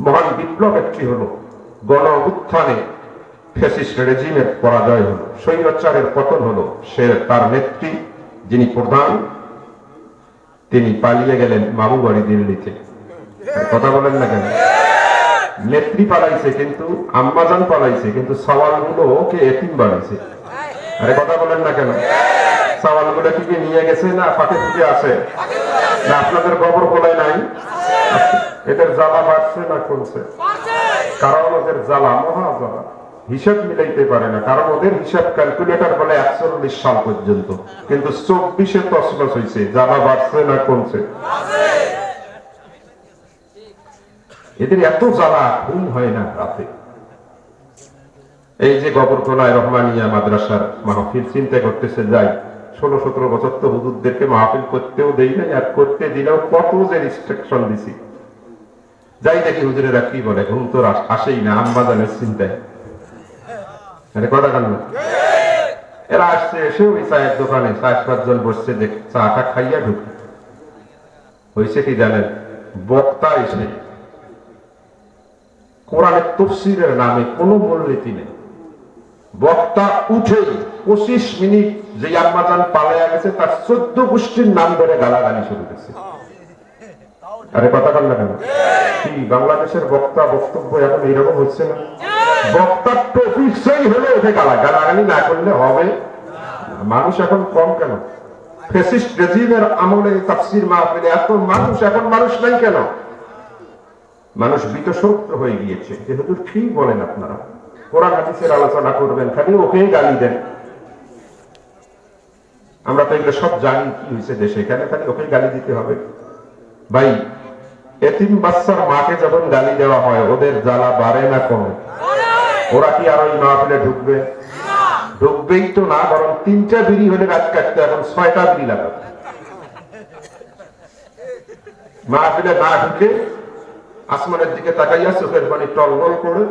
মহান বিপ্লব একটি হলো গণ উত্থানে ফ্যাসিস্ট রেজিমের পরাজয় হলো। স্বৈরাচারের পতন হলো। সে তার নেত্রী, যিনি প্রধান, তিনি পালিয়ে গেলেন মামু বাড়ি দিল্লিতে কথা বলেন না কেন? নেত্রী পালাইছে কিন্তু, আম্মাজান পালাইছে কিন্তু সওয়ালগুলো ওকে এতিম বানাইছে। আরে কথা বলেন না কেন? সওয়ালগুলো কি নিয়ে গেছে না ফাঁকে ফুটে আছে? না আপনাদের খবর বলাই নাই? এদের জ্বালা বাড়ছে না কমছে? কারণ ওদের জ্বালা মহা জ্বালা হিসাব মিলাইতে পারে না। কারণ ওদের হিসাব ক্যালকুলেটর বলে একচল্লিশ সাল পর্যন্ত। কিন্তু চব্বিশে তসলস হয়েছে জ্বালা বাড়ছে না কমছে? এদের এত জ্বালা, ঘুম হয় না রাতে। এই যে গবরকোনায় রহমানিয়া মাদ্রাসার মাহফিল চিন্তা করতেছে, যাই, ষোলো, সতেরো বছর তো হুজুরদেরকে মাহফিল করতেও দেই নাই, আর করতে দিলেও কত যে রিস্ট্রিকশন দিছি। যাই দেখি হুজুরেরা কি বলে, ঘুম তো আসেই না আম্বাজানের চিন্তায় আরে কথা কান এরা আসছে এসে ওই চায়ের দোকানে, চার পাঁচজন বসছে, দেখ, চাটা খাইয়া ঢুকে। হয়েছে কি জানেন? বক্তা এসে। কোরআনের তফসিরের নামে কোনো মূলনীতি নেই। বক্তা উঠেই পঁচিশ মিনিট যে আম্মাজান পালাইয়া গেছে, তার চোদ্দ গোষ্ঠীর নাম ধরে গালাগালি শুরু করেছে। আরে কথা না কেন? কি, বাংলাদেশের বক্তা বক্তব্য এখন এইরকম হচ্ছে না? বক্তার টপিক সেই হলে ওঠে গালা গালাগালি না করলে হবে? মানুষ এখন কম কেন? ফেসিস্ট রেজিমের আমলে তাফসির এত মানুষ, এখন মানুষ নাই কেন? মানুষ হয়ে গিয়েছে। বলেন আপনারা? কোরআন হাদিসের আলোচনা করবেন, খালি ওকে গালি দেন। আমরা তো এগুলো সব জানি কি হয়েছে দেশে। এখানে খালি ওকে গালি দিতে হবে? ভাই, এতিম বাচ্চার মাকে যখন গালি দেওয়া হয়, ওদের জ্বালা বাড়ে না কমে ওরা কি আর ওই মাহফিলে ঢুকবে? ঢুকবেই তো না, বরং তিনটা বিড়ি হলে রাত কাটতে, এখন ছয়টা বিড়ি লাগাবে। মাহফিলে না ঢুকে আসমানের দিকে তাকাইয়া চোখের পানি টলমল করে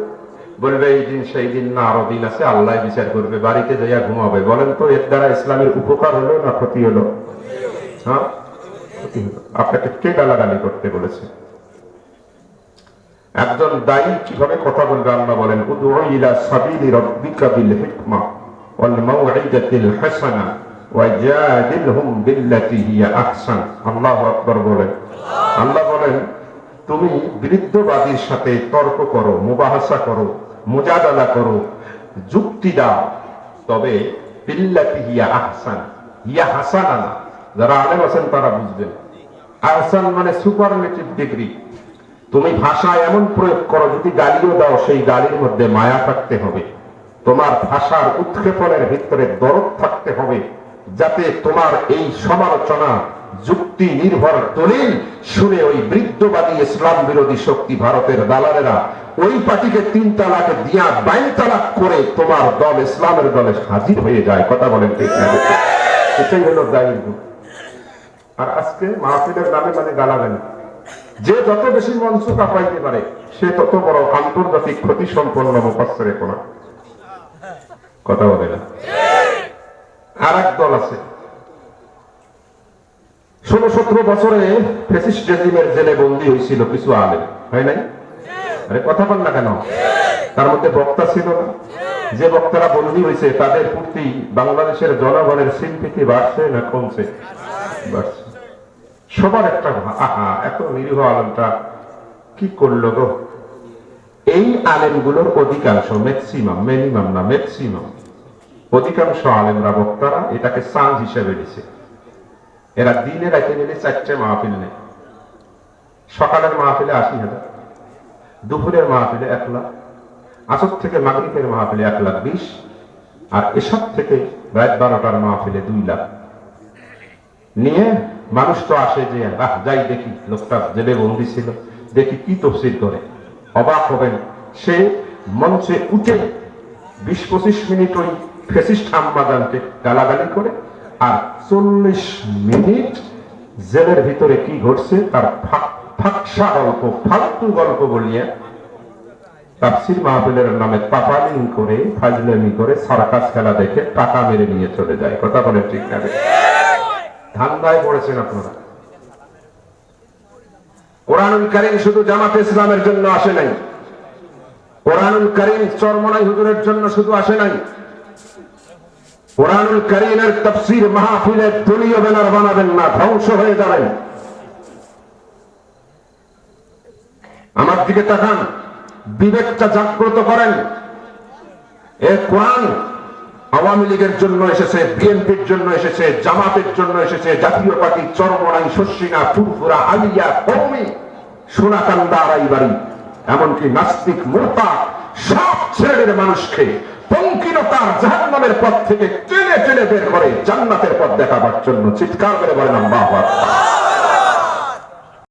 বলবে, এই দিন সেই দিন না, আরও দিন আছে, আল্লাহ বিচার করবে, বাড়িতে যাইয়া ঘুমাবে। বলেন তো, এর দ্বারা ইসলামের উপকার হলো না ক্ষতি হলো? হ্যাঁ? আপনাকে কে গালাগালি করতে বলেছে? একজন দায়ী কীভাবে কথা বলবে আল্লাহ বলেন সাবিলি বিল হিকমা ওয়াল মাউইদাতিল হাসানা বিল্লাতি হিয়া আহসান। আল্লাহু আকবার বলেন। আল্লাহ বলেন, তুমি বিরুদ্ধবাদীর সাথে তর্ক করো, মুবাহাসা করো, মুজাদালা করো, যুক্তি দাও, তবে বিল্লাতি হিয়া আহসান। হিয়া হাসানা না যারা আলেম আছেন তারা বুঝবেন। আহসান মানে সুপারলেটিভ ডিগ্রি। তুমি ভাষা এমন প্রয়োগ করো, যদি গালিও দাও, সেই গালির মধ্যে মায়া থাকতে হবে। তোমার ভাষার উৎক্ষেপণের ভিতরে দরদ থাকতে হবে, যাতে তোমার এই সমালোচনা, যুক্তি নির্ভর দলিল শুনে ওই বৃদ্ধবাদী ইসলাম বিরোধী শক্তি ভারতের দালালেরা ওই পার্টিকে তিন তালাকে দিয়া বাইন তালাক করে তোমার দল ইসলামের দলে হাজির হয়ে যায়। কথা বলেন ঠিক এটাই হলো দায়ী। আর আজকে মাহফিলের নামে মানে গালাগালি। যে যত বেশি মঞ্চ কাঁপাইতে পারে, সে তত বড় আন্তর্জাতিক ক্ষতি সম্পন্ন মুফাসসিরে কোরআন কথা বলে না। আর এক দল আছে। ষোলো সতেরো বছরে ফেসিস্ট রেজিমের জেলে বন্দী হয়েছিল কিছু আলেম, হয় নাই? আরে কথা বল না কেন? তার মধ্যে বক্তা ছিল না। যে বক্তারা বন্দী হয়েছে, তাদের প্রতি বাংলাদেশের জনগণের সিম্পিতি বাড়ছে না কমছে? বাড়ছে। সবার একটা আহা, এত নিরীহ আলমটা কি করল গো? এই আলেমগুলোর অধিকাংশ ম্যাক্সিমাম মিনিমাম না ম্যাক্সিমাম অধিকাংশ আলেমরা বক্তারা এটাকে সাঁজ হিসেবে নিছে। এরা দিনে রাতে মিলে চারটে মাহফিল নেয়। সকালের মাহফিলে আশি হাজার, দুপুরের মাহফিলে এক লাখ, আসর থেকে মাগরিবের মাহফিলে এক লাখ বিশ, আর এসব থেকে রাত বারোটার মাহফিলে দুই লাখ। নিয়ে মানুষ তো আসে যে আহ যাই দেখি, লোকটা জেলে বন্দি ছিল। দেখি কি তফসিল করে। অবাক হবেন সে মঞ্চে উঠে বিশ পঁচিশ মিনিট ওই ফেসিস্ট আম্মাদানকে গালাগালি করে, আর চল্লিশ মিনিট জেলের ভিতরে কি ঘটছে তার ফাক- ফাকসা গল্প, ফালতু গল্প বলিয়া তাফসির মাহফিলের নামে পাপালিং করে, ফাজলামি করে সার্কাস খেলা দেখে টাকা মেরে নিয়ে চলে যায়। কথা বলে ঠিক না ধান্দায় পড়েছেন আপনারা। কোরআনুল কারিম শুধু জামাতে ইসলামের জন্য আসে নাই। কোরআনুল কারিম চরমনাই হুজুরের জন্য শুধু আসে নাই। কোরআনুল কারিমের তফসির মাহফিলের দলীয় ব্যানার বানাবেন না, ধ্বংস হয়ে যাবেন। আমার দিকে তাকান, বিবেকটা জাগ্রত করেন। এ কোরআন আওয়ামী লীগের জন্য এসেছে, বিএনপির জন্য এসেছে, জামাতের জন্য এসেছে, জাতীয় পার্টি, চরমনাই শস্যিনা ফুরফুরা, আলিয়া কৌমি সোনাকান্দা আড়াইবাড়ি এমনকি নাস্তিক, মোরতা সব শ্রেণির মানুষকে পঙ্কিলতার জাহান্নামের পথ থেকে টেনে টেনে বের করে জান্নাতের পথ দেখাবার জন্য চিৎকার করে বলেন আকবার।